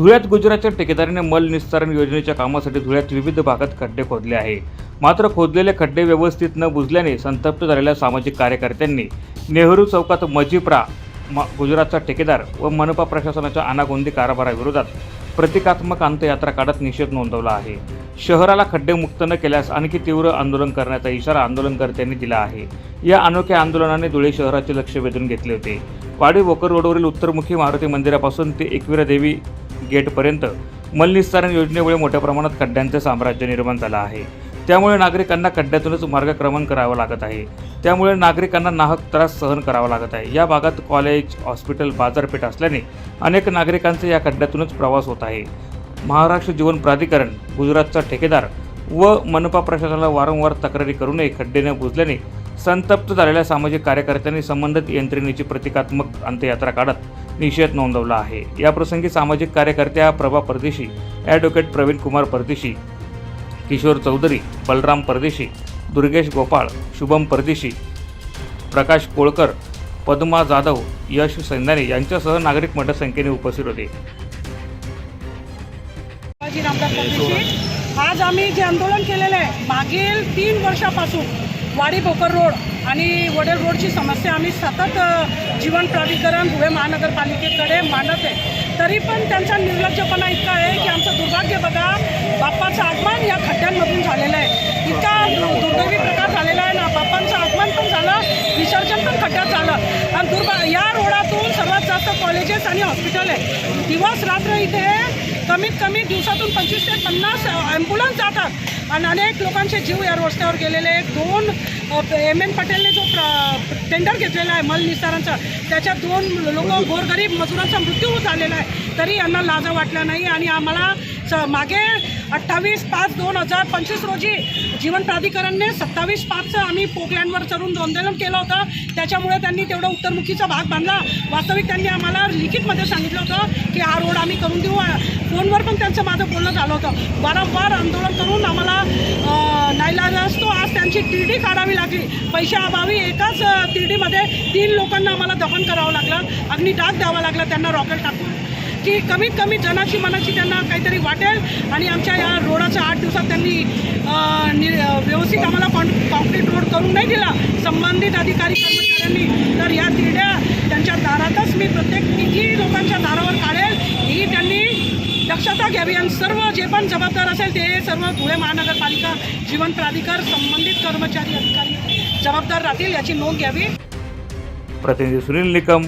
धुळ्यात गुजरातच्या ठेकेदारीने मल निस्तारण योजनेच्या कामासाठी धुळ्यात विविध भागात खड्डे खोदले आहे. मात्र खोदलेले खड्डे व्यवस्थित न बुजल्याने संतप्त झालेल्या सामाजिक कार्यकर्त्यांनी नेहरू चौकात मजिप्रा गुजरातचा ठेकेदार व मनपा प्रशासनाच्या अनागोंदी कारभाराविरोधात प्रतिकात्मक अंत्ययात्रा काढत निषेध नोंदवला आहे. शहराला खड्डेमुक्त न केल्यास आणखी तीव्र आंदोलन करण्याचा इशारा आंदोलनकर्त्यांनी दिला आहे. या अनोख्या आंदोलनाने धुळे शहराचे लक्ष वेधून घेतले होते. वाडी वोकर रोडवरील उत्तरमुखी मारुती मंदिरापासून ते एकविरा देवी गेटपर्यंत मलनिस्तारण योजनेमुळे मोठ्या प्रमाणात खड्ड्यांचे साम्राज्य निर्माण झालं आहे. त्यामुळे नागरिकांना खड्ड्यातूनच मार्गक्रमण करावं लागत आहे. त्यामुळे नागरिकांना नाहक त्रास सहन करावा लागत आहे. या भागात कॉलेज हॉस्पिटल बाजारपेठ असल्याने अनेक नागरिकांचे या खड्ड्यातूनच प्रवास होत आहे. महाराष्ट्र जीवन प्राधिकरण गुजरातचा ठेकेदार व मनपा प्रशासनाला वारंवार तक्रारी करूनही खड्डे न बुजल्याने संतप्त झालेल्या सामाजिक कार्यकर्त्यांनी संबंधित यंत्रणेची प्रतिकात्मक अंत्ययात्रा काढत निषेध नोंदवला आहे. याप्रसंगी सामाजिक कार्यकर्त्या प्रभा परदेशी ॲडव्होकेट प्रवीण कुमार परदेशी किशोर चौधरी बलराम परदेशी दुर्गेश गोपाळ शुभम परदेशी प्रकाश कोळकर पद्मा जाधव यश सैंदाने यांच्यासह नागरिक मोठ्या संख्येने उपस्थित होते. आज आम्ही जे आंदोलन केलेलं आहे मागील तीन वर्षापासून वाडी भोकर रोड आणि वडेल रोडची समस्या आम्ही सतत जीवन प्राधिकरण धुळे महानगरपालिकेकडे मांडत आहे. तरी पण त्यांचा निर्लज्जपणा इतका आहे की आमचं दुर्भाग्य बघा बाप्पाचं आगमन या खड्ड्यांमधून झालेलं आहे. इतका दुर्दैवी प्रकार झालेला आहे ना बाप्पांचं आगमन पण झालं विसर्जन पण खड्ड्यात झालं. आणि दुर्भा या रोडातून सर्वात जास्त कॉलेजेस आणि हॉस्पिटल आहे दिवस रात्र इथे कमीत कमी दिवसातून पंचवीस ते पन्नास ॲम्ब्युलन्स जातात. आणि अनेक लोकांचे जीव या रस्त्यावर गेलेले आहेत. दोन एम एन पटेलने जो प्र टेंडर घेतलेला आहे मल निस्तारांचा त्याच्यात दोन लोक गोरगरीब मजुरांचा मृत्यू झालेला आहे. तरी यांना लाजा वाटला नाही. आणि आम्हाला स मागे अठ्ठावीस पाच दोन हजार पंचवीस रोजी जीवन प्राधिकरणने सत्तावीस पाचचं आम्ही पोकलँडवर चढून आंदोलन केलं होतं. त्याच्यामुळे त्यांनी तेवढा उत्तरमुखीचा भाग बांधला. वास्तविक त्यांनी आम्हाला लिखितमध्ये सांगितलं होतं की हा रोड आम्ही करून देऊ. फोनवर पण त्यांचं माझं बोलणं झालं होतं. वारंवार आंदोलन करून आम्हाला नाईलाज असतो. आज त्यांची टी डी काढावी लागली. पैशाअभावी एकाच टी डीमध्ये तीन लोकांना आम्हाला दफन करावं लागलं. अग्नी डाग द्यावा लागला त्यांना रॉकेट टाकून. की कमीत कमी जनाची मनाची त्यांना काहीतरी वाटेल आणि आमच्या या रोडाच्या आठ दिवसात त्यांनी नि व्यवस्थित आम्हाला कॉन कॉन्क्रीट रोड करून नाही दिला. संबंधित अधिकारी कर्मचाऱ्यांनी. तर या तिरड्या त्यांच्या दारातच मी प्रत्येक किती लोकांच्या दारावर काढेल ही त्यांनी दक्षता घ्यावी. आणि सर्व जे पण जबाबदार असेल ते सर्व धुळे महानगरपालिका जीवन प्राधिकार संबंधित कर्मचारी अधिकारी जबाबदार राहतील याची नोंद घ्यावी. प्रतिनिधी सुनील निकम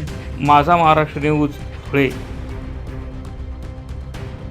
माझा महाराष्ट्र न्यूज धुळे.